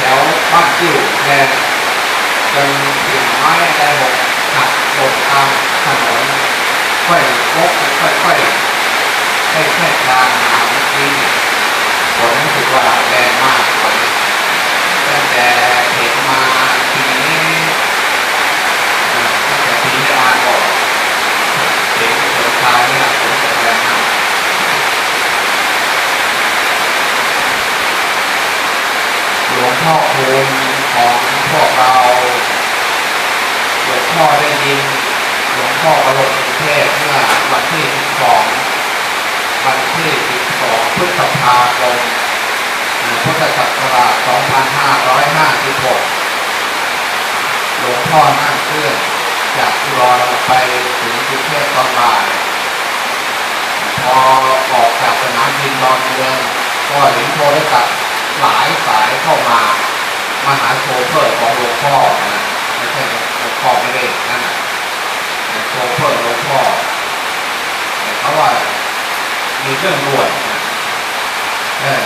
แถวบ้านจิ้วแทนจนถึงไม้ใจหกหักหมดทางถนนค่อยพกค่อยค่อยแค่ทางมาเมื่อกี้เนี่ยฝนรู้สึกว่าแรงมากฝนตั้งแต่เห็นมาปีนี้อ่าตั้งแต่ปีนี้มาก็เห็นฝนคราวเนี่ยฝนตกแรงมาก หลวงพ่อคูณของพวกเราหลวงพ่อได้ยินหลวงพ่ออารมณ์เทศเมื่อวันที่ 12 วันที่ 12 พฤษภาคมพุทธศักราช 2556 หลวงพ่อนั่งเครื่องจากอุดรไปถึงกรุงเทพตอนบ่ายพอออกจากสนามบินดอนเมืองก็เห็นโทรศัพท์ หลายสายเข้ามามาหาโชเฟอร์ของหลวงพ่อนะไม่ใช่หลวงพ่อไม่ได้นั่นนะโชเฟอร์หลวงพ่อเขาว่ามีเรื่องด่วนนะเออ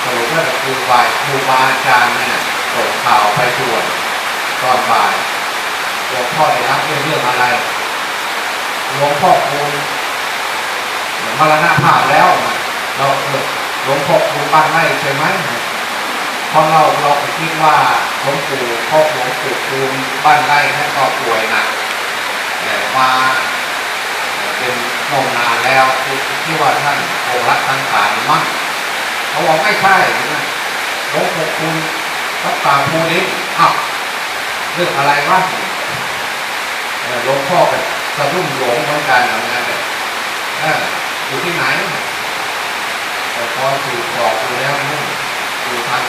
โชเฟอร์ครูบาครูบาอาจารย์เนี่ยส่งข่าวไปด่วนตอนบ่ายหลวงพ่อได้รับเรื่องเรื่องอะไรหลวงพ่อคูณมรณภาพแล้วเราเออหลวงพ่อคูณบ้านไร่ใช่ไหม เพราะเราเราคิดว่าหลวงปู่พ่อหลวงปู่คูณบ้านไร่ท่านก็ป่วยหนักแต่มาเป็นนมนานแล้วคือที่ว่าท่านโอรักสังขารมั่งเขาบอกไม่ใช่นะหลวงปู่คูณรักษาภูนี้อ้าวเรื่องอะไรวะหลวงพ่อก็สะดุ้งหลงเหมือนกันอย่างนั้นเลยเอออยู่ที่ไหนแต่พอถูกบอกดูแล้วนู่นอยู่ทาง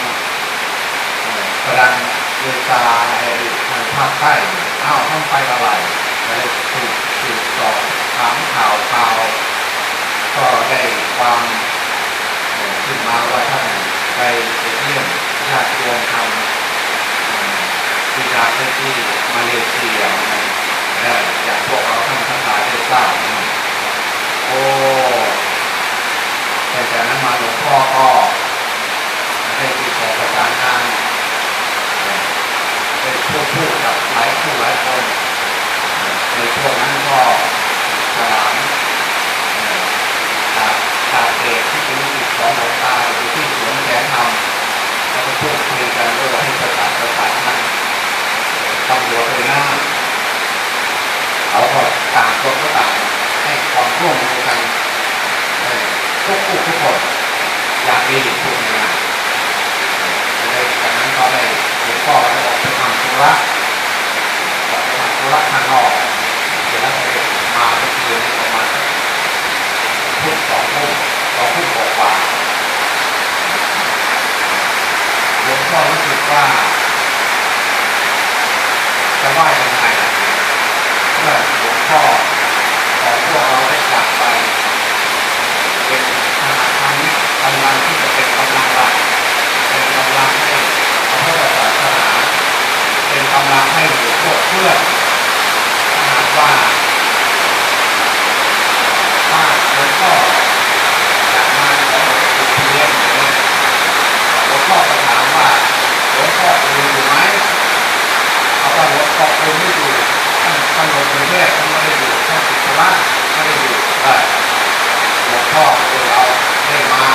กระดังเอตาไอ้ทางภาคใต้เอ้าวท่านไปอะไรเลยถูกถูกสอบถามข่าวข่าว ก็ได้ความขึ้นมาว่าท่านไปเยี่ยมญาติโยมทำที่ราชที่มาเลเซียนะอย่างพวกเราท่านทั้งหลายได้ทราบโอ้แต่จากนั้นมาหลวงพ่อก็ได้ติดต่อประสานงาน ได้พูดพูดกับหลายผู้หลายคนในช่วงนั้นก็สลามจากจากเด็กที่เป็นลูกศิษย์ของหลวงตาอยู่ที่สวนแสนธรรมแล้วก็พูดคุยกันเรื่องให้ประสานประสานงานตำรวจเลยหน้าเขาก็ต่างคนก็ต่างให้ความร่วมมือกันทุกผู้ทุกคนอยากดีพูดง่ายๆเลยจากนั้นก็ได้หลวงพ่อได้ออกไปทำธุ ระออกทำธุระข้างนอกเสร็จแล้วมาเมื่อคืนนี้ประมาณทุ่มสองทุ่มสองทุ่มกว่าหลวงพ่อรู้สึกว่าจะว่ายังไงล่ะเมื่อหลวงพ่อของพวกเราได้จากไป เป็นทหารทั้กำลังที่จะเป็นกำลังหลักเป็นกำลัง ลังให้หมู่พวกเพื่อนถ้าหากว่าถ้าหลวงพ่ออยากมาขอหลวงปู่เรียนเนี่ยหลวงพ่อก็ถามว่าหลวงพ่ออยู่อยู่ไหม เอาว่าหลวงพ่อคุณไม่อยู่ท่านท่านลงกรุงเทพท่านไม่ได้อยู่ท่านติดธุระไม่ได้อยู่เออหลวงพ่อคือเราได้มา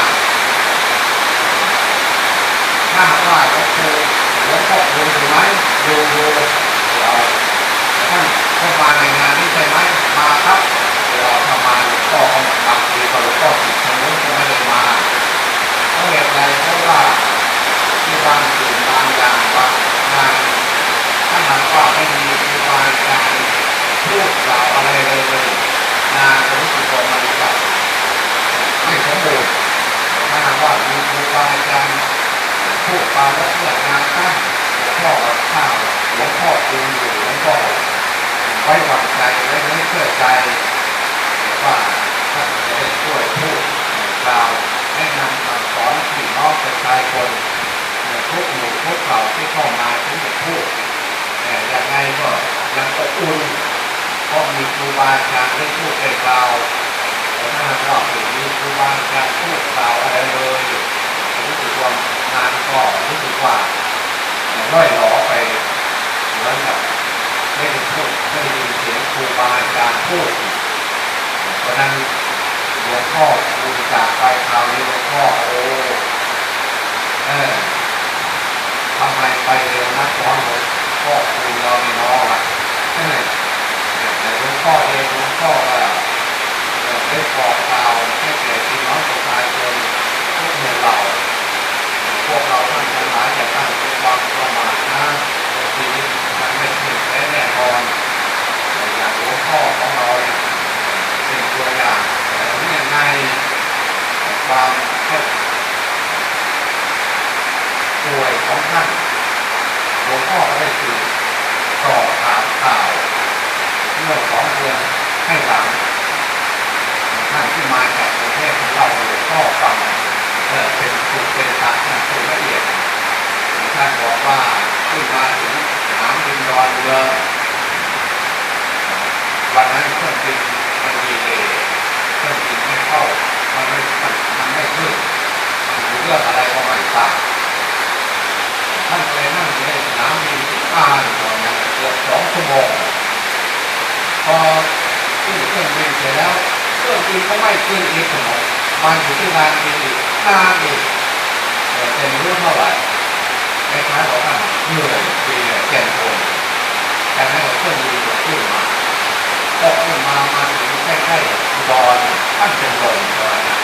ถ้าหากว่าหลวงปู่หลวงพ่อคุณอยู่ไหมอยู่อยู่เราท่านท่านมาในงานนี้ใช่ไหมมาครับเราทำมาหลวงพ่อก็บางทีก็หลวงพ่อติดทางนู้นก็ไม่ได้มาเพราะเหตุใดเพราะว่าที่บางสิ่งบางอย่างบางงาน ถ้าหากว่าไม่มีครูบาอาจารย์พูดกล่าวอะไรเลยงานก็รู้สึกว่ามันจะไม่สมบูรณ์ถ้าหากว่ามีครูบาอาจารย์พูดปาแล้วเพื่องานตั้งหลวงพ่อกับข้าวหลวงพ่อ ดูอยู่หลวงพ่อไว้วางใจไว้ไม่เชื่อใจว่าท่านจะได้ช่วยพูดกล่าวแนะนำสั่งสอนพี่น้องประชาชนทุกหมู่ทุกเหล่าที่เข้ามาถึงจะพูดแต่ยังไงก็ยังอบอุ่นเพราะมีครูบาอาจารย์ได้พูดได้กล่าวแต่ถ้าหากว่าไม่มีครูบาอาจารย์พูดกล่าวอะไรเลยรู้สึกว่างานก็รู้สึกว่าร่อยหลอไป มือนกับไม่ได้พูดไม่ได้ยินเสียงครูบาอาจารย์พูดเพราะนั้นหลวงพ่อดูจากไปคราวนี้หลวงพ่อโอ้เออทำไมไปเร็วนักร้อนหลวงพ่อคุณเราไม่น้องอะแต่หลวงพ่อเองหลวงพ่อก็ได้บอกกล่าให้แก่พี่น้องประชาชนทุกหมู่เหล่า พวกเราท่านทั้งหลายอย่าตั้งความประมาทนะชีวิตมันไม่เที่ยงแท้แน่นอนอย่างหลวงพ่อของเราเนี่ยเป็นตัวอย่างแต่ถึงยังไง ความแค่ป่วยของท่านหลวงพ่อก็ได้สืบสอบถามข่าวเมื่อสองเดือนให้หลังท่านที่มาจากประเทศของเราหลวงพ่อฟังเออเป็นถูกเป็นตักนะถูกละเอียดท่านบอกว่าขึ้นมาถึงสนามบินดอนเมืองวันนั้นเครื่องบินมันดีเลยเครื่องบินไม่เข้า มันไม่มันมันไม่ขึ้นมันเรื่องอะไรก็ไม่ทราบท่านเลยนั่งอยู่ในสนามบินอ่านตอนนั้นเกือบสองชั่วโมงพอขึ้นเครื่องบินเสร็จแล้วเครื่องบินก็ไม่ขึ้นอีกหมดมันอยู่ที่ลานบินอีกนานอีกเออจะไม่รู้เท่าไหร่คล้ายบอกว่าเหนื่อยเบียร์แก่นโอนแต่ให้เราเครื่องบินตัวขึ้นมา พอขึ้นมามาถึงใกล้ๆอุดรท่านเป็นลมเลยนะ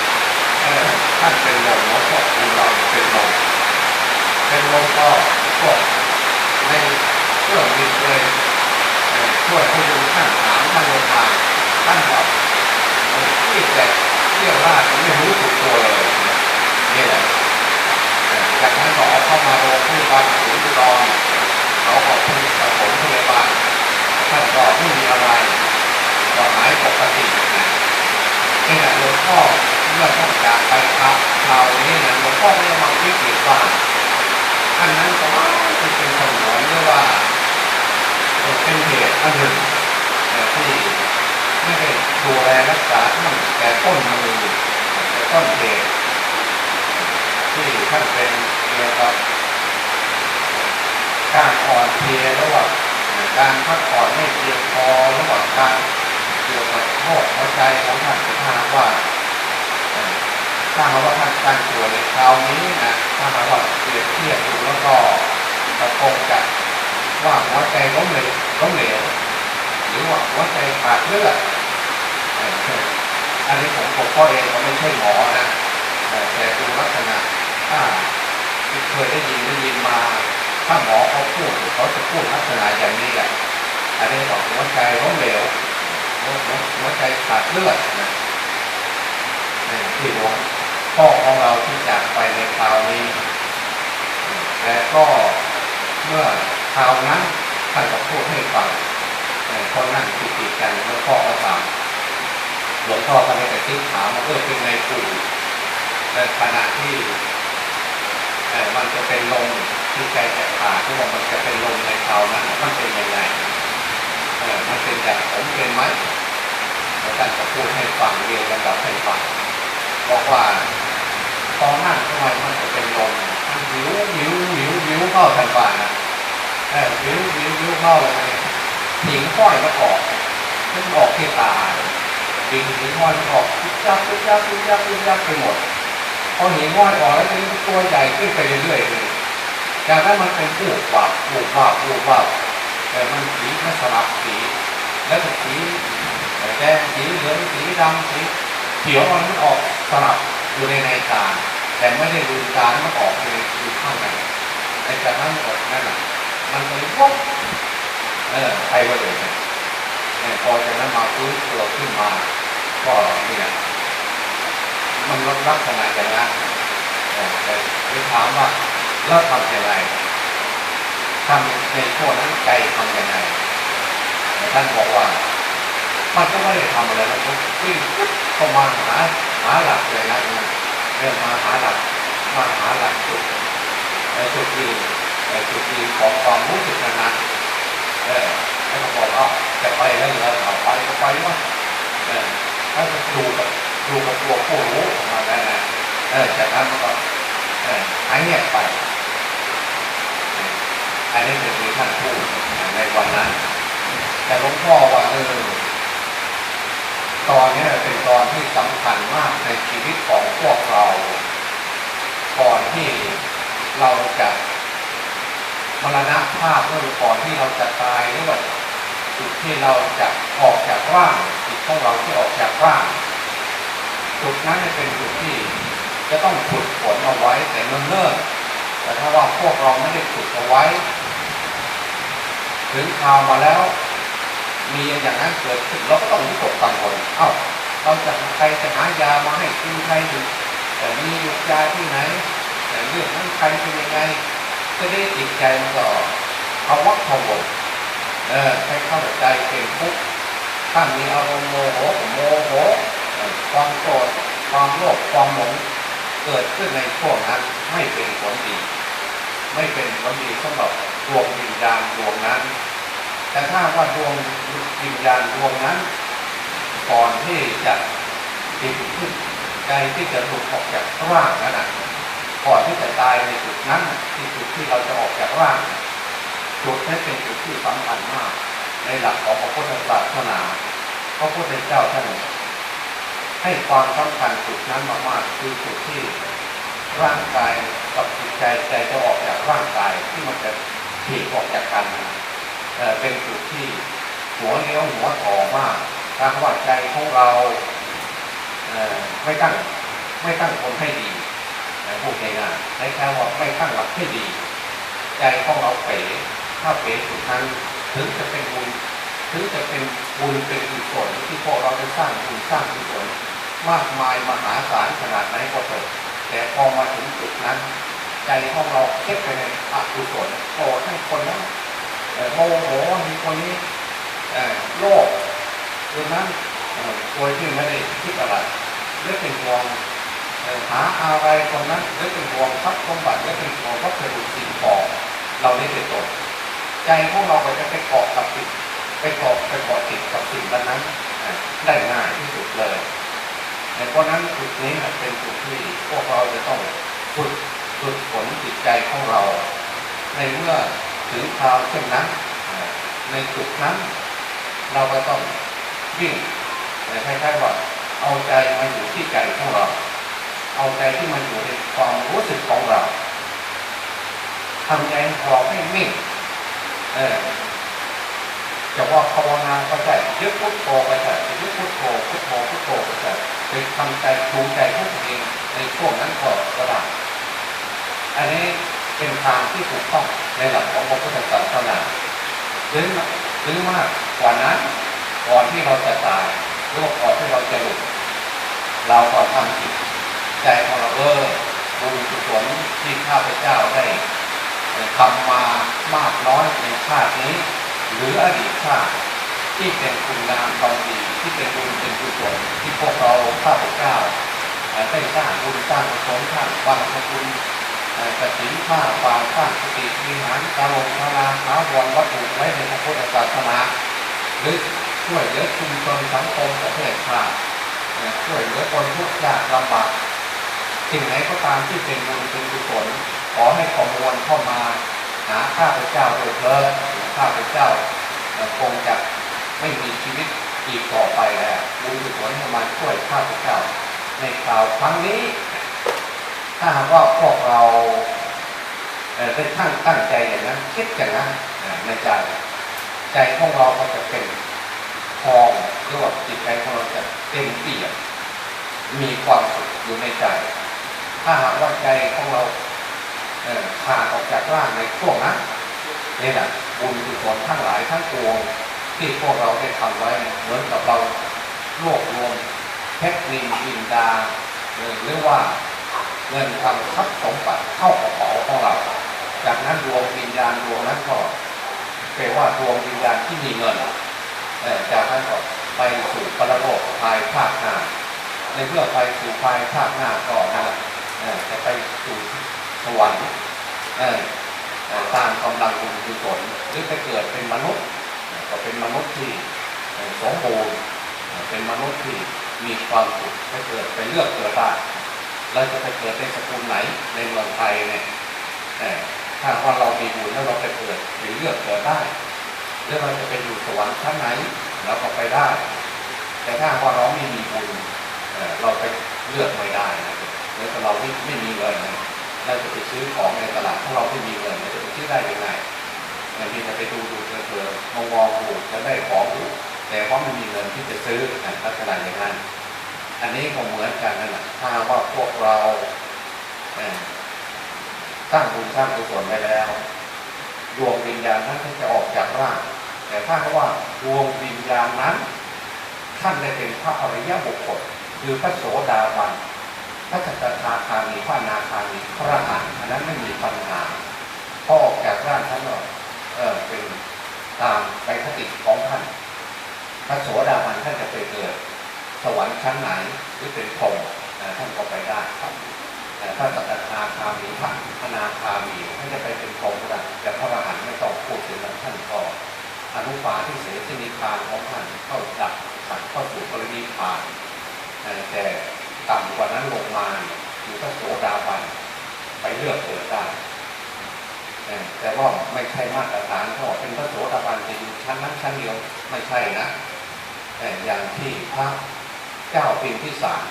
ท่านเป็นลมแล้วก็คุณเราเป็นลมเป็นลมก็พวกในเครื่องบินเลยช่วยพยุงท่านถามท่านลงมาท่านบอกที่แต่เที่ยวราชไม่รู้สึกตัวเลยนี่แหละจากนั้นก็เอาเข้ามาโรงพยาบาลศูนย์อุดรเขาขอบคุณปฐมพยาบาลท่านก็ไม่มีอะไร ก็หายปกตินะนี่แหละหลวงพ่อเมื่อต้องจากไปครับคราวนี้นะหลวงพ่อไม่ได้มาคิดอีกว่าอันนั้นก็ว่าจะเป็นสมองหรือว่าเป็นเหตุอันหนึ่งเอ่ที่ไม่ได้ดูแลรักษาท่านแต่ต้นมือแต่ต้นเหตุที่ท่านเป็นเกี่ยวกับการอ่อนเพลียระหว่างการพักผ่อนไม่เพียงพอระหว่างการ เกี่ยวกับโรคหัวใจของท่านถ้าหากว่าถ้าหากว่าท่านการป่วยในคราวนี้นะถ้าหากว่าเปรียบเทียบดูแล้วก็ก็คงจะว่าหัวใจล้มเหลวล้มเหลวหรือว่าหัวใจขาดเลือดอันนี้ผมผมก็เองก็ไม่ใช่หมอนะแต่ดูลักษณะถ้าที่เคยได้ยินได้ยินมา ถ้าหมอเขาพูดเขาจะพูดลักษณะอย่างนี้แหละอันนี้บอกหัวใจล้มเหลว หัวใจขาดเลือดนะนี่ที่หลวงพ่อของเราที่จากไปในคราวนี้แต่ก็เมื่อคราวนั้นท่านก็พูดให้ฟังเอ่เขานั่งติดติดกันแล้วพ่อก็ถามหลวงพ่อก็เลยแต่คิดถามว่าเออเป็นไงปู่ในขณะที่มันจะเป็นลมที่ใจจะขาดที่ว่ามันจะเป็นลมในคราวนั้นมันเป็นยังไง มันเป็นอย่างผมเป็นไหมแล้วท่านก็พูดให้ฟังเรียนลำดับให้ฟังบอกว่าตอนนั่งทำไมมันจะเป็นลมมันหิวหิวหิวหิวเข้าทันฟันนะเออหิวหิวหิวเข้าเลยหิงห้อยมันออกมันออกที่ตาหิงหิงห้อยมันออกยุบยับยุบยับยุบยับยุบยับไปหมดพอหินงอยออกแล้วทีนี้ตัวใหญ่ขึ้นไปเรื่อยๆเลยจากนั้นมันเป็นปูกวับปูกวับปูกวับ แต่มันสีมันสลับสี แล้วสีแดงสีเหลืองสีดำสีเขียวมันออกสลับอยู่ในในตาแต่ไม่ได้ลืมตามันออกในอยู่ข้างในไอ้จากนั้นออกนั่นแหละมันเลยปุ๊บเออไปว่าเลยเนี่ยพอจากนั้นมาฟื้นตัวขึ้นมา ก็เนี่ยมันลดลักษณะอย่างนั้นแต่ไปถามว่าเราทำอย่างไร ทำในช่วงนั้นใจทำย่างไรแต่ท่านบอกว่ามันก็ไม่ได้ทำอะไรมันก็วิ่งเข้ามาหาหาหลักเลยนะเริ่มมาหาหลักมาหาหลักจุดไอ้จุดยืนไอ้จุดยืนของความรู้สึกนั้นเออแล้วก็บอกว่าจะไปแล้วเหรอเอาไปก็ไปวะเออถ้าจะดูกับดูกับตัวผู้รู้ออกมาแล้นะเออจากนั้นก็เออหายเงียบไป อันนี้เป็นที่ท่านพูดในวันนั้น แต่หลวงพ่อว่าเออตอนนี้เป็นตอนที่สำคัญมากในชีวิตของพวกเรา ก่อนที่เราจะมรณภาพหรือก่อนที่เราจะตายหรือว่าจุดที่เราจะออกจากร่างจิตของเราที่ออกจากร่างจุดนั้นเป็นจุดที่จะต้องฝึกฝนเอาไว้แต่เนิ่นๆแต่ถ้าว่าพวกเราไม่ได้ฝึกเอาไว้ ถึงข่าวมาแล้ว มีอย่างนั้นเกิดขึ้นเราก็ต้องวิตกกังวลเอ้าเราจะใครจะหายามาให้กินใครอยู่แต่มียาที่ไหนแต่เรื่องนั้นใครเป็นยังไงจะได้จิตใจมันก็เอาวักพะวงเออให้เข้าใจเป็นทุกข์ถ้ามีอารมณ์โมโหโมโหความโกรธความโลภความหลงเกิดขึ้นในช่วงนั้นไม่เป็นผลดี ไม่เป็นผลดีสำหรับ ดวงวิญญาณดวงนั้น แต่ถ้าว่าดวงวิญญาณดวงนั้น ก่อนที่จะติดขึ้นใจที่จะหลุดออกจากร่างนั้นนะก่อนที่จะตายในจุดนั้นที่จุดที่เราจะออกจากร่างจุดนั้นเป็นจุดที่สำคัญมาก ในหลักของพระพุทธศาสนาพระพุทธเจ้าท่านให้ความสำคัญจุดนั้นมากๆคือจุดที่ร่างกายกับจิตใจใจจะออกจากร่างกายที่มันจะ ถีบออกจากกันเป็นจุดที่หัวเลี้ยวหัวต่อมากถ้าว่าใจของเราไม่ตั้งไม่ตั้งคนให้ดีนะพูดง่ายๆในแค่ว่าไม่ตั้งหลักให้ดี ใจของเราเป๋ถ้าเป๋จุดนั้นถึงจะเป็นบุญถึงจะเป็นบุญเป็นกุศลที่พวกเราได้สร้างบุญสร้างกุศลมากมายมหาศาลขนาดไหนก็เถอะแต่พอมาถึงจุดนั้น ใจของเราเก็บไปในอกุศลโอ้ทั้คนนั้นเอ่อโมโหมีคนนี้โลภคนนั้นเอ่อโดยที่ไม่ได้คิดอะไรหรือเป็นห่วงหาอะไรคนนั้นหรือเป็นห่วงทรัพย์สมบัติหรือเป็นห่วงวัตถุสิ่งของเราได้เป็นตนใจของเราก็จะไปเกาะกับสิ่งไปเกาะไปเกาะติดกับสิ่งนั้นได้ง่ายที่สุดเลยเพราะนั้นจุดนี้เป็นจุดที่พวกเราจะต้องฝึก ฝึกฝนจิตใจของเรา ในเมื่อถึงคราวเช่นนั้น ในจุดนั้น เราก็ต้องวิ่งแต่คล้ายๆว่าเอาใจมาอยู่ที่ใจของเรา เอาใจที่มันอยู่ในความรู้สึกของเราทำใจของเราให้นิ่งเออจะว่าภาวนาก็ได้ยึดพุทโธก็ได้ยึดพุทโธพุทโธพุทโธก็ได้ไปทำใจปรุงใจของตัวเองในช่วงนั้นก็ก็ได้ อันนี้เป็น ทางที่ถูกต้องในหลักของพระพุทธศาสนาหรือหรือมากกว่านั้นก่อนที่เราจะตายหรือก่อนที่เราจะหลุดเราก็ทำจิตใจของเราเออบุญกุศลที่ข้าพเจ้าได้ทำมามากน้อยในชาตินี้ หรืออดีตชาติที่เป็นคุณงามความดีที่เป็นบุญเป็นกุศลที่พวกเราข้าพเจ้าได้สร้างบุญสร้างกุศลสร้างบางส กุลเอ่นผ้าฟาข้าสติวิหารตาลงพลาหาวนวัตถุไว้ในพระพุทธศาสนาหรือช่วยเหลือชุมชนสังคมประเทศชาติช่วยเหลือคนทุกข์ยากลำบากสิ่งไหนก็ตามที่เป็นบุญเป็นกุศลขอให้ขอมวลเข้ามาหาข้าพเจ้าโดยเถิดข้าพเจ้าคงจะไม่มีชีวิตอีกต่อไปแล้วบุญกุศลให้มาช่วยข้าพเจ้า ในคราวครั้งนี้ ถ้าหากว่าพวกเราเอ่อได้ตั้งตั้งใจอย่างนั้นคิดอย่างนั้นในใจใจของเราก็จะเป็นทองหรือว่าจิตใจของเราจะเต็มเปี่ยมมีความสุขอยู่ในใจ ถ้าหากว่าใจของเราเอ่อขาดออกจากร่างในช่วงนั้นนี่แหละบุญกุศลทั้งหลายทั้งปวงที่พวกเราได้ทำไว้เนี่ยเหมือนกับเรารวบรวมเพชรนินจินดาเอ่อหรือว่า เงินคำทรัพย์สมบัติเข้ากระเป๋าของเรา จากนั้นดวงวิญญาณดวงนั้นก็แปลว่าดวงวิญญาณที่มีเงินจากนั้นก็ไปสู่ปรโลกภายภาคหน้า ในเมื่อไปสู่ภายภาคหน้าก็นั่นแหละจะไปสู่สวรรค์ตามกำลังบุญกุศลหรือไปเกิดเป็นมนุษย์ ก็เป็นมนุษย์ที่เอ่อสมบูรณ์เอ่อเป็นมนุษย์ที่มีความสุขไปเกิดไปเลือกเกิดได้ เราจะไปเกิดในสกุลไหนในเมืองไทยเนี่ยถ้าว่าเรามีบุญแล้วเราไปเกิดหรือเลือกเกิดได้แล้วเราจะไปอยู่สวรรค์ชั้นไหนเราก็ไปได้ แต่ถ้าว่าเราไม่มีบุญเออเราไปเลือกไม่ได้นะแล้วถ้าเราไม่ไม่มีเงินเราจะไปซื้อของในตลาดถ้าเราไม่มีเงินเราจะไปซื้อได้ยังไงอย่างนี้จะไปดูดูเถอมองมองดูจะได้ของอยู่แต่เพราะไม่มีเงินที่จะซื้อนะลักษณะอย่างนั้น อันนี้ก็เหมือนกันนั่นแหละถ้าว่าพวกเราสร้างบุญสร้างกุศลไปแล้วดวงวิญญาณนั้นท่านจะออกจากร่าง แต่ถ้าว่าดวงวิญญาณนั้น ท่านได้เป็นพระอริยบุคคลคือพระโสดาบันพระสัตถาคามีพระนาคามีพระอรหันต์อันนั้นไม่มีปัญหาพอออกจากร่างท่านก็เออเป็นตามไปคติของท่าน พระโสดาบันท่านจะไปเกิด สวรรค์ชั้นไหนหรือเป็นพรหมท่านก็ไปได้ครับแต่ถ้าสัตตาคามีพระอนาคามีท่านจะไปเป็นพรหมก็ได้แต่พระอรหันต์ไม่ต้องพูดถึงแล้วท่านก็อนุปาที่เสสนิพานของท่านเข้าดับขัดเข้าสู่ปรินิพานแต่ต่ำกว่านั้นลงมาอยู่พระโสดาบันไปเลือกเกิดได้แต่ว่าไม่ใช่มาตรฐานเขาบอกเป็นพระโสดาบันจะอยู่ชั้นนั้นชั้นเดียวไม่ใช่นะแต่อย่างที่พระ เจ้าปินที่สาม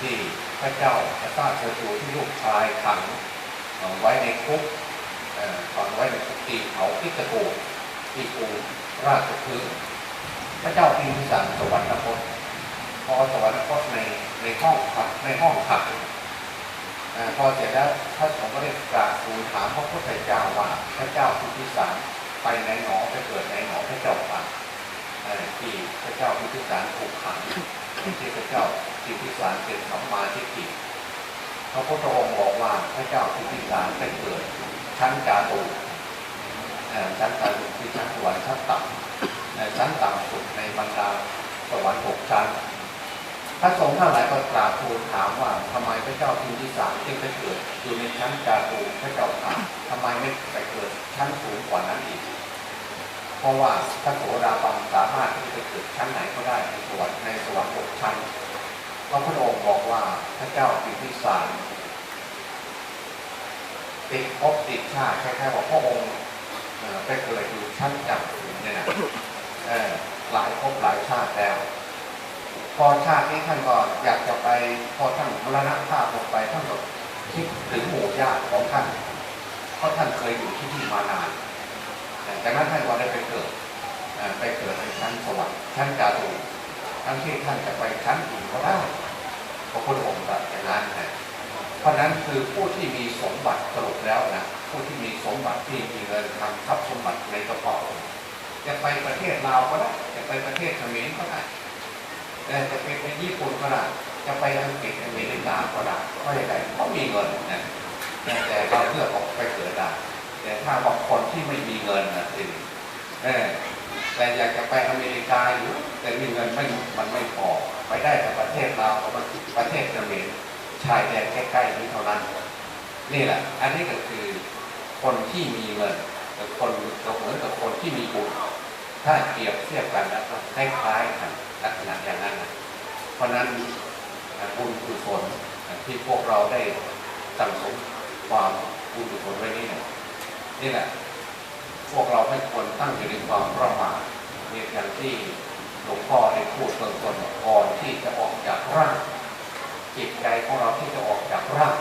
ที่พระเจ้าพระซาสจูที่ลูกชายขังไว้ในคุกเอ่อฝังไว้ในคุกตีเขาพิกกูที่กรุงราชพฤกษ์พระเจ้าปินที่สามสวรรคตพอสวรรคตในในห้องพักในห้องพักเอ่อพอเสร็จแล้วพระสงฆ์ก็ได้กราบทูลถามพระพุทธเจ้าว่าพระเจ้าปินที่สามไปไหนหนอไปเกิดไหนหนอพระเจ้าค่ะที่พระเจ้าพิพิสารถูกขัง ที่พระเจ้าพิพิสารเป็นสัมมาทิฏฐิพระพุทธองค์บอกว่าพระเจ้าพิพิสารไปเกิด ชั้นจาตุชั้นจาตุคือชั้นสวรรค์ชั้นต่ำชั้นต่ำสุดในบรรดาสวรรค์หกชั้นพระสงฆ์ทั้งหลายก็กราบทูลถามว่าทำไมพระเจ้าพิมพิสารจึงไปเกิดอยู่ในชั้นจาตุพระเจ้าค่ะทำไมไม่ไปเกิดชั้นสูงกว่านั้นอีก เพราะว่าพระโสดาบันสามารถที่จะเกิดชั้นไหนก็ได้ในสวรรค์ในสวรรค์หกชั้นพระพุทธองค์บอกว่าพระเจ้าปิพิสารติดภพติดชาติคล้ายๆว่าพระองค์เอ่อไปเกิดอยู่ชั้นจับสูงเนี่ยนะหลายภพหลายชาติแล้ว พอชาตินี้ท่านก็อยากจะไปพอท่านมรณะภาพลงไปท่านก็คิดถึงหมู่ญาติของท่าน เพราะท่านเคยอยู่ที่นี่มานาน จากนั้นท่านก็ได้ไปเกิดไปเกิดในชั้นสวรรค์ชั้นจาตุทั้งที่ท่านจะไปชั้นอื่นก็ได้พระพุทธองค์ตรัสอย่างนั้นนะเพราะฉะนั้นคือผู้ที่มีสมบัติสรุปแล้วนะผู้ที่มีสมบัติที่มีเงินทำทรัพย์สมบัติในกระเป๋าจะไปประเทศลาวก็ได้จะไปประเทศเขมรก็ได้แต่จะไปไปญี่ปุ่นก็ได้จะไปอังกฤษอเมริกาก็ได้เพราะอะไรเพราะมีเงินนะแต่เราเลือกออกไปเกิดได้ แต่ถ้าบางคนที่ไม่มีเงินนะสิเออแต่อยากจะไปอเมริกาอยู่ แต่มีเงินไม่มันไม่พอไปได้แต่ประเทศเราวกับประเทศเขมรชายแดนใกล้ๆนี้เท่านั้น นี่แหละ อันนี้ก็คือคนที่มีเงินกับคนกับเหมือนกับคนที่มีบุญถ้าเปรียบเทียบกันแล้วก็คล้ายๆกันลักษณะอย่างนั้นนะเพราะนั้นบุญกุศลที่พวกเราได้สั่งสมความบุญกุศลไว้นี่นี่ย นี่แหละ พวกเราไม่ควรตั้งอยู่ในความประมาทเนี่ยอย่างที่หลวงพ่อได้พูดเบื้องต้นก่อนที่จะออกจากร่าง จิตใจของเราที่จะออกจากร่าง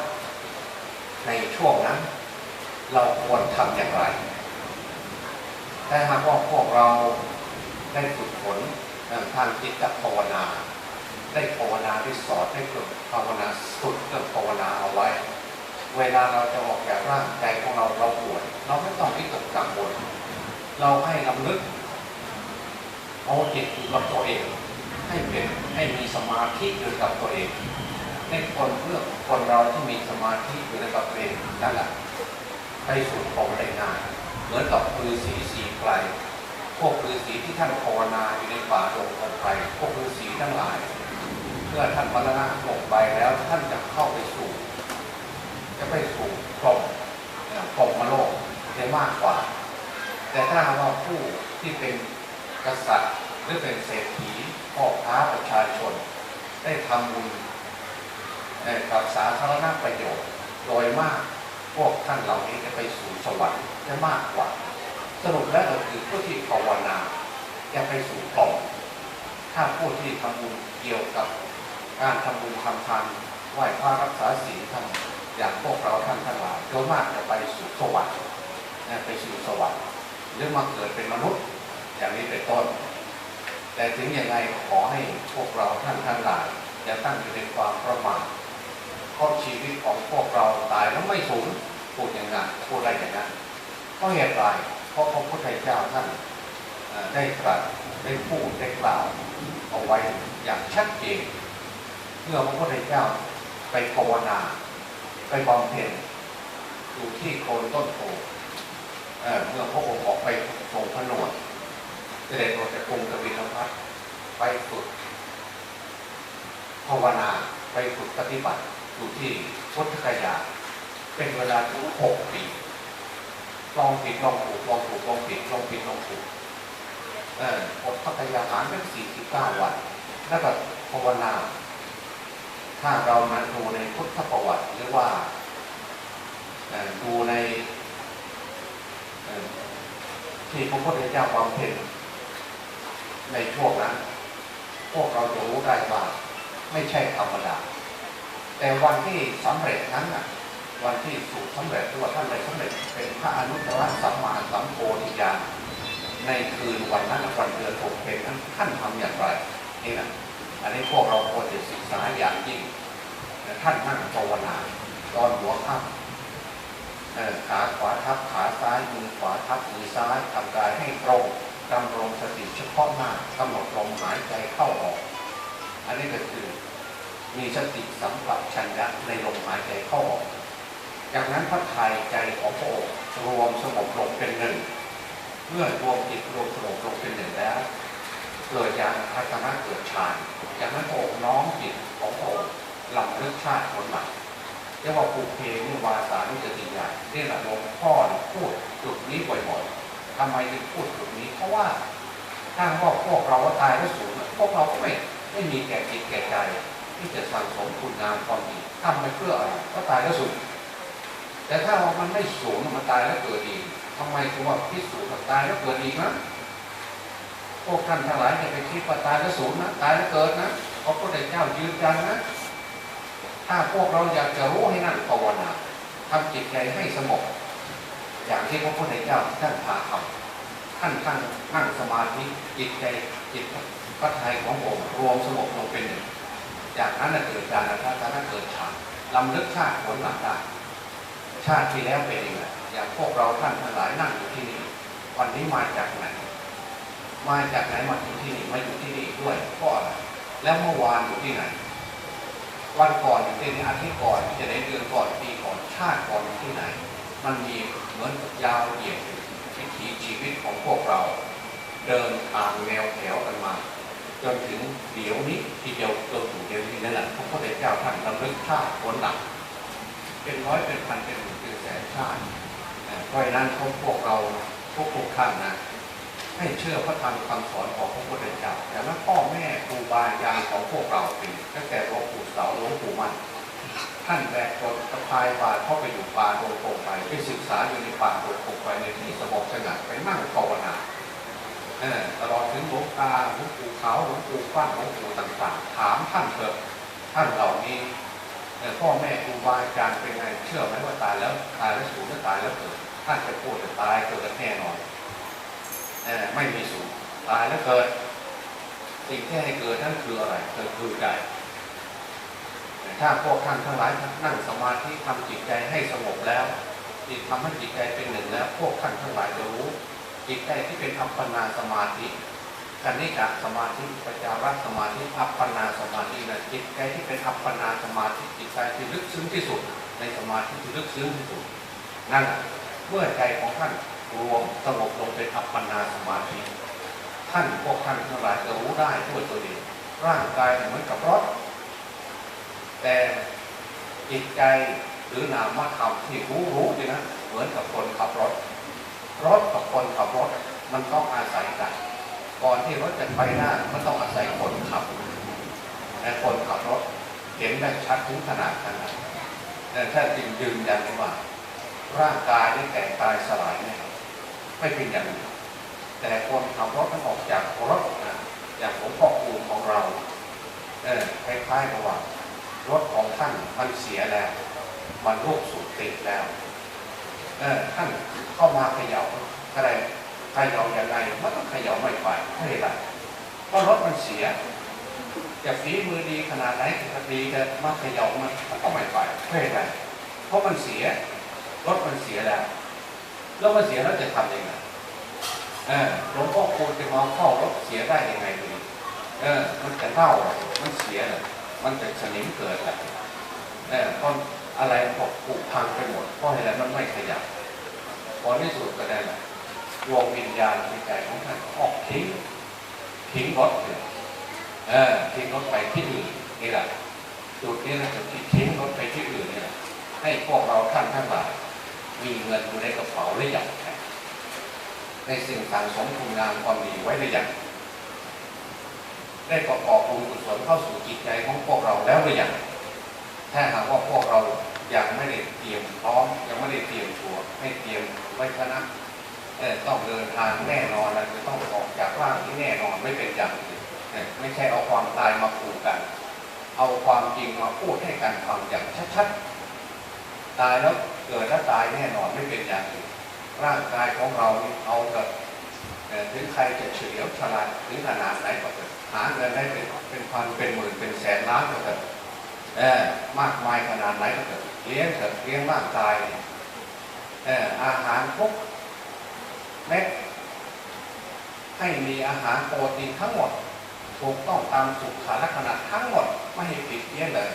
ในช่วงนั้น เราควรทำอย่างไรแต่หากว่าพวกเราได้ฝึกฝนทางจิตภาวนา ได้ภาวนาได้สอนได้ฝึกภาวนาฝึกเรื่องภาวนาเอาไว้ เวลาเราจะออกจากร่างใจของเราเราปวดเราไม่ต้องวิตกกังวลเราให้ลำลึกเอาจิตอยู่กับตัวเอง ให้เป็นให้มีสมาธิอยู่กับตัวเองในคนเพื่อคนเราที่มีสมาธิอยู่กับตัวเองนั่นแหละไปสู่ภาวได้งาเหมือนกับฤาษีสีไกลพวกฤาษีที่ท่านภาวนาอยู่ในป่าดงคนไกลพวกฤาษีทั้งหลาย เมื่อท่านมรณะลงไปแล้วท่านจะเข้าไปสู่ จะไปสู่พรหมเอ่อพรหมโลกได้มากกว่า แต่ถ้าว่าผู้ที่เป็นกษัตริย์หรือเป็นเศรษฐีพ่อค้าประชาชน ได้ทำบุญเอ่อกับสาธารณประโยชน์โดยมากพวกท่านเหล่านี้จะไปสู่สวรรค์ได้มากกว่า สรุปแล้วก็คือผู้ที่ภาวนาจะไปสู่กล่องถ้าผู้ที่ทำบุญเกี่ยวกับการทำบุญทำทานไหว้พระรักษาศีลทำ อย่างพวกเราท่านทั้งหลายโดยมากจะไปสู่สวรรค์ไปสู่สวรรค์หรือมาเกิดเป็นมนุษย์อย่างนี้เป็นต้น แต่ถึงยังไงขอให้พวกเราท่านทั้งหลายอย่าตั้งอยู่ในความประมาทเพราะชีวิตของพวกเราตายแล้วไม่สูญพูดอย่างนั้นพูดได้อย่างนั้นเพราะเหตุไรเพราะพระพุทธเจ้าท่านได้ตรัสได้พูดได้กล่าวเอาไว้อย่างชัดเจนเมื่อพระพุทธเจ้าไปภาวนา ไปบำเพ็ญอยู่ที่โคนต้นโพเอ่อเมื่อพระองค์ออกไปทรงผนวดเสด็จออกจากกรุงกบิลพัทไปฝึกภาวนาไปฝึกปฏิบัติอยู่ที่พุทธคยา เป็นเวลาถึงหกปีลองผิดลองถูกลองถูกลองผิดลองผิดลองถูกเออพุทธคยาหารเป็นสี่สิบเก้าวัน แล้วก็ภาวนา ถ้าเรามาดูในพุทธประวัติหรือว่าดูในที่พระพุทธเจ้าบำเพ็ญในช่วงนั้น พวกเราจะรู้ได้ว่าไม่ใช่ธรรมดา แต่วันที่สำเร็จนั้นน่ะวันที่สูตรสำเร็จหรือว่าท่านได้สำเร็จเป็นพระอนุตตรสัมมาสัมโพธิญาณในคืนวันนั้นวันเดือนหกเพลนั้นท่านทำอย่างไรนี่นะ อันนี้พวกเราควรจะศึกษาอย่างยิ่งท่านนั่งภาวนาตอนหัวค่ำเอ่อขาขวาทับขาซ้ายมือขวาทับมือซ้ายทำกายให้ตรงดำรงสติเฉพาะหน้ากำหนดลมหายใจเข้าออก อันนี้ก็คือมีสติสัมปชัญญะในลมหายใจเข้าออก จากนั้นพระทัยใจของพระองค์รวมสงบลงเป็นหนึ่ง เมื่อรวมจิตรวมสงบลงเป็นหนึ่งแล้ว เกิดญาณทัศนะเกิดฌานจากนั้นพระองค์น้อมจิตของพระองค์ลำลึกชาติผลหลังเรียกว่าปุเพนิวาสานุสติญาณนี่แหละหลวงพ่อพูดจุดนี้บ่อยๆทำไมถึงพูดจุดนี้เพราะว่าถ้าว่าพวกเราตายแล้วสูญพวกเราก็ไม่ไม่มีแก่จิตแก่ใจ ที่จะสั่งสมคุณงามความดีทำไปเพื่ออะไรก็ตายแล้วสูญแต่ถ้ามันไม่สูญมันตายแล้วเกิดอีกทำไมถึงว่าพิสูจน์ว่าตายแล้วเกิดอีกนะ พวกท่านทั้งหลายอย่าไปคิดว่าตายแล้วสูญนะตายแล้วเกิดนะเพราะพระพุทธเจ้ายืนยันนะ ถ้าพวกเราอยากจะรู้ให้นั่งภาวนาทำจิตใจให้สงบอย่างที่พระพุทธเจ้าท่านพาทำท่านท่านนั่งสมาธิจิตใจจิตพระทัยของผมรวมสงบลงเป็นหนึ่งจากนั้นน่ะเกิดการนะครับจากนั้นเกิดฌานลำลึกชาติผลหลังได้ชาติที่แล้วเป็นยังไงอย่างพวกเราท่านทั้งหลายนั่งอยู่ที่นี่วันนี้มาจากไหน มาจากไหนมาถึงที่นี่มาอยู่ที่นี่ด้วยเพราะอะไรแล้วเมื่อวานอยู่ที่ไหน วันก่อนอย่างเช่นอาทิตย์ก่อนจะได้เดือนก่อนปีก่อนชาติก่อนอยู่ที่ไหน มันมีเหมือนยาวเหยียดวิถีชีวิตของพวกเรา เดินทางแนวแถวกันมาจนถึงเดี๋ยวนี้ที่เดียวจนถึงเดี๋ยวนี้นั่นแหละพระพุทธเจ้าท่านรำลึกชาติผลหลังเป็นร้อยเป็นพันเป็นหมื่นเป็นแสนชาติเพราะฉะนั้นพวกเราทุกทุกๆท่านนะ ให้เชื่อพระธรรมคำสอนของพระพุทธเจ้าแต่ว่พ่อแม่ครูบาอาจารย์ของพวกเราเป็นตั้งแต่หลวงปู่เสาหลวงปู่มันท่านแบกรถสะพายบาตรเข้าไปอยู่ป่าโดงโงไปไปศึกษาอยู่ในป่าโดงโงไปในที่สงบสงัดไปนั่งภาวนาเออตลอดถึงหลวงตาหลวงปู่เขาหลวงปู่ฟั่นหลวงปู่ต่างๆ ถามท่านเถอะท่านเหล่านี้เอ่พ่อแม่ครูบาอาจารย์เป็นไงเชื่อไหมว่าตายแล้วตายแล้วสูญแล้วตายแล้วเกิดท่านจะพูดจะตายเกิดแน่นอน ไม่มีสูญตายแล้วเกิด สิ่งที่ให้เกิดนั่นคืออะไรเกิดคือใจถ้าพวกท่านทั้งหลายนั่งสมาธิทำจิตใจให้สงบแล้วจิตทำให้จิตใจเป็นหนึ่งแล้ว พวกท่านทั้งหลายจะรู้ จิตใจที่เป็นอัปปนาสมาธิกันนิกะสมาธิปัจจารัสมาธิอัปปนาสมาธินะจิตใจที่เป็นอัปปนาสมาธิจิตใจที่ลึกซึ้งที่สุด ในสมาธิที่ลึกซึ้งที่สุดนั่นแหละเมื่อใจของท่าน รวมสงบลงเป็นอัปปนาสมาธิท่านพวกท่านทั้งหลายจะรู้ได้ด้วยตัวเองร่างกายเหมือนกับรถ แต่จิตใจหรือนามธรรมที่รู้รู้อยู่นะเหมือนกับคนขับรถ รถกับคนขับรถมันต้องอาศัยกัน ก่อนที่รถจะไปหน้ามันต้องอาศัยคนขับแต่คนขับรถเห็นได้ชัดถึงขนาดขนาดแต่ถ้าจริงยืนยันได้ว่า ร่างกายนี่แตกตายสลายไม่ย ไม่เป็นอย่างนั้นแต่คนขับรถต้องออกจากรถนะอย่างหลวงพ่อคูณของเราเออคล้ายๆกับว่ารถของท่านมันเสียแล้ว มันโรคสุดติดแล้วเออท่านเข้ามาขย่าอะไรขย่าอย่างไรมันก็เขย่าไม่ไปไม่ได้เพราะรถมันเสียจะฝีมือดีขนาดไหนจะดีจะมาขย่ามันมันก็ไม่ไปไม่ได้เพราะมันเสียรถมันเสียแล้ว แล้วมันเสียแล้วจะทำยังไงเออหลวงพ่อคูณจะมาเข้ารถเสียได้ยังไงดีเออ มันจะเน่ามันเสียเลยมันจะสนิมเกิดแหละเออเพราะอะไรพอกผุพังไปหมดเพราะอะไรมันไม่ขยับพอที่สุดก็ได้แหละดวงวิญญาณในใจของท่านออกทิ้งทิ้งรถเลยเออทิ้งรถไปที่อื่นนี่แหละจุดนี้นะจุดที่ทิ้งรถไปที่อื่นนี่แหละให้พวกเราท่านทั้งหลาย มีเงินอยู่ในกระเป๋าหรือยังในสิ่งต่างสมคุณงามความดีไว้หรือยังได้ประกอบบุญกุศลเข้าสู่จิตใจของพวกเราแล้วหรือยังถ้าหากว่าพวกเรายังไม่ได้เตรียมพร้อม ยังไม่ได้เตรียมตัวให้เตรียมไว้ชนะเอ่ต้องเดินทางแน่นอนและจะต้องออกจากร่างที่แน่นอนไม่เป็นอย่างอื่นไม่ใช่เอาความตายมาขู่กัน เอาความจริงมาพูดให้กันฟังอย่างชัดๆตายแล้ว เกิดแล้วตายแน่นอนไม่เป็นอย่างอื่นร่างกายของเราเอาเถอะเอ่ถึงใครจะเฉลียวฉลาดถึงขนาดไหนก็เถอะหาเงินได้เป็นเป็นพันเป็นหมื่นเป็นแสนล้านก็เถอะเออมากมายขนาดไหนก็เถอะเลี้ยงเถอะเลี้ยงร่างกายเอออาหารทุกเม็ดให้มีอาหารโปรตีนทั้งหมดถูกต้องตามสุขลักษณะทั้งหมดไม่ให้ผิดเพี้ยนเลย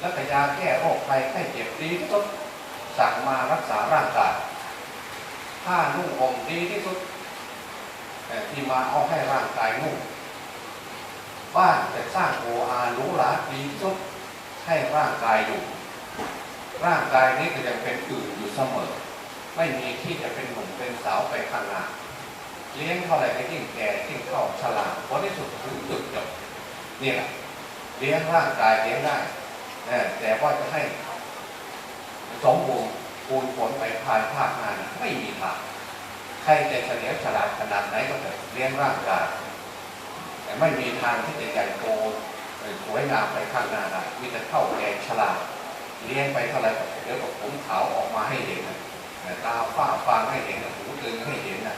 แล้วก็ยาแก้โรคภัยไข้เจ็บดีที่สุด สั่งมารักษาร่างกายผ้านุ่งห่มดีที่สุดที่มาเอาให้ร่างกายนุ่งบ้านจะสร้างโออาหรูหราดีที่สุดให้ร่างกายอยู่ ร่างกายนี้ก็ยังเป็นอื่นอยู่เสมอ ไม่มีที่จะเป็นหนุ่มเป็นสาวไปข้างหน้าเลี้ยงเท่าไหร่ก็ยิ่งแก่ยิ่งเข้าฉลาดผลที่สุดถึงจุดจบนี่แหละเลี้ยงร่างกายเลี้ยงได้แต่ว่าจะให้ สมบูรณ์ปูนผลไปภายภาคหน้านไม่มีทางใครจะเฉลียวฉลาดขนาดไหนก็เถอะเลี้ยงร่างกายแต่ไม่มีทางที่จะใหญ่โตเออสวยงามไปข้างหน้าได้มีแต่เข้าแก่ฉลาดเลี้ยงไปเท่าไรก็เดี๋ยวก็ผมขาวออกมาให้เห็นนะตาฝ้าฟางให้เห็นนะหูตึงให้เห็นนะ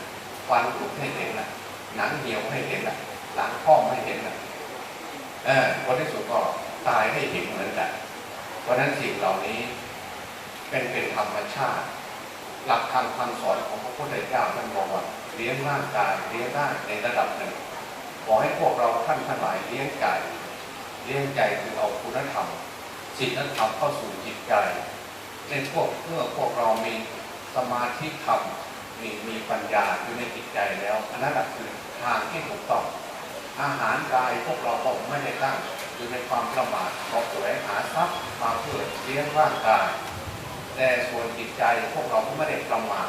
ฟันหลุดให้เห็นนะหนังเหี่ยวให้เห็นนะหลังข้อมให้เห็นนะเออวันที่สุดก็ตายให้เห็นเหมือนกันเพราะฉะนั้นสิ่งเหล่านี้ เป็นเป็นธรรมชาติ หลักธรรมคำสอนของพระพุทธเจ้าท่านบอกว่าเลี้ยงร่างกายเลี้ยงได้ในระดับหนึ่ง ขอให้พวกเราท่านทั้งหลายเลี้ยงใจเลี้ยงใจคือเอาคุณธรรมศีลธรรมเข้าสู่จิตใจ ในพวกเมื่อพวกเรามีสมาธิธรรมมีมีปัญญาอยู่ในจิตใจแล้วอันนั้นคือทางที่ถูกต้อง อาหารกายพวกเราก็ไม่ได้ตั้งอยู่ในความประมาทขอแสวงหาทรัพย์มาเพื่อเลี้ยงร่างกาย แต่ส่วนจิตใจพวกเราไม่ได้ประมาท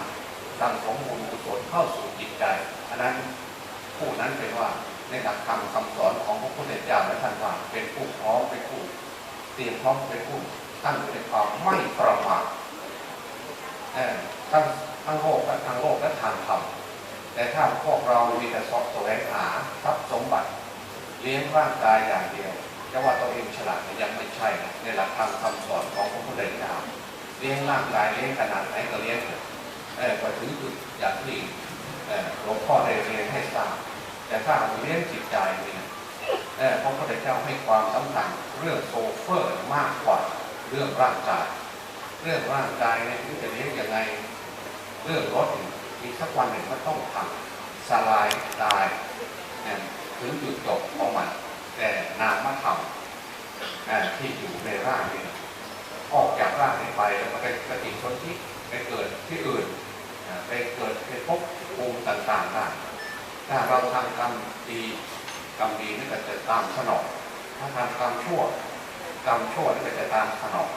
สั่งสมบุญกุศลเข้าสู่จิตใจ อันนั้นผู้นั้นเป็นว่าในหลักธรรมคำสอนของพระพุทธเจ้าและท่านว่าเป็นผู้พร้อมเป็นผู้เตรียมพร้อมเป็นผู้ตั้งอยู่ในความไม่ประมาททั้งทั้งโลกและทั้งโลกและทางธรรมแต่ถ้าพวกเรามีแต่สอบแสวงหาทรัพย์สมบัติ เลี้ยงร่างกายอย่างเดียวจะว่าตัวเองฉลาดยังไม่ใช่นะในหลักธรรมคำสอนของพระพุทธเจ้า เลี้ยงร่างกายเลี้ยงขนาดไหนก็เลี้ยงเถอะเออถึงจุดอย่างที่เออหลวงพ่อได้เรียนให้ทราบแต่ถ้าเราเลี้ยงจิตใจเนี่ยเออพระพุทธเจ้าให้ความสำคัญเรื่องโซเฟอร์มากกว่าเรื่องร่างกาย เรื่องร่างกายเนี่ยที่จะเลี้ยงยังไงเรื่องรถอีกสักวันหนึ่งมันต้องพังสลายตายเนี่ยถึงจุดจบของมันแต่นามธรรมเอ่อที่อยู่ในร่างเนี่ย ออกจากร่างนี้ไปแล้วมันไปปฏิสนธิไปเกิดที่อื่นไปเกิดไปพบภูมิต่างๆได้ถ้าเราทำกรรมดีกรรมดีนี่ก็จะตามสนองถ้าทำกรรมชั่วกรรมชั่วนี่ก็จะตามสนอง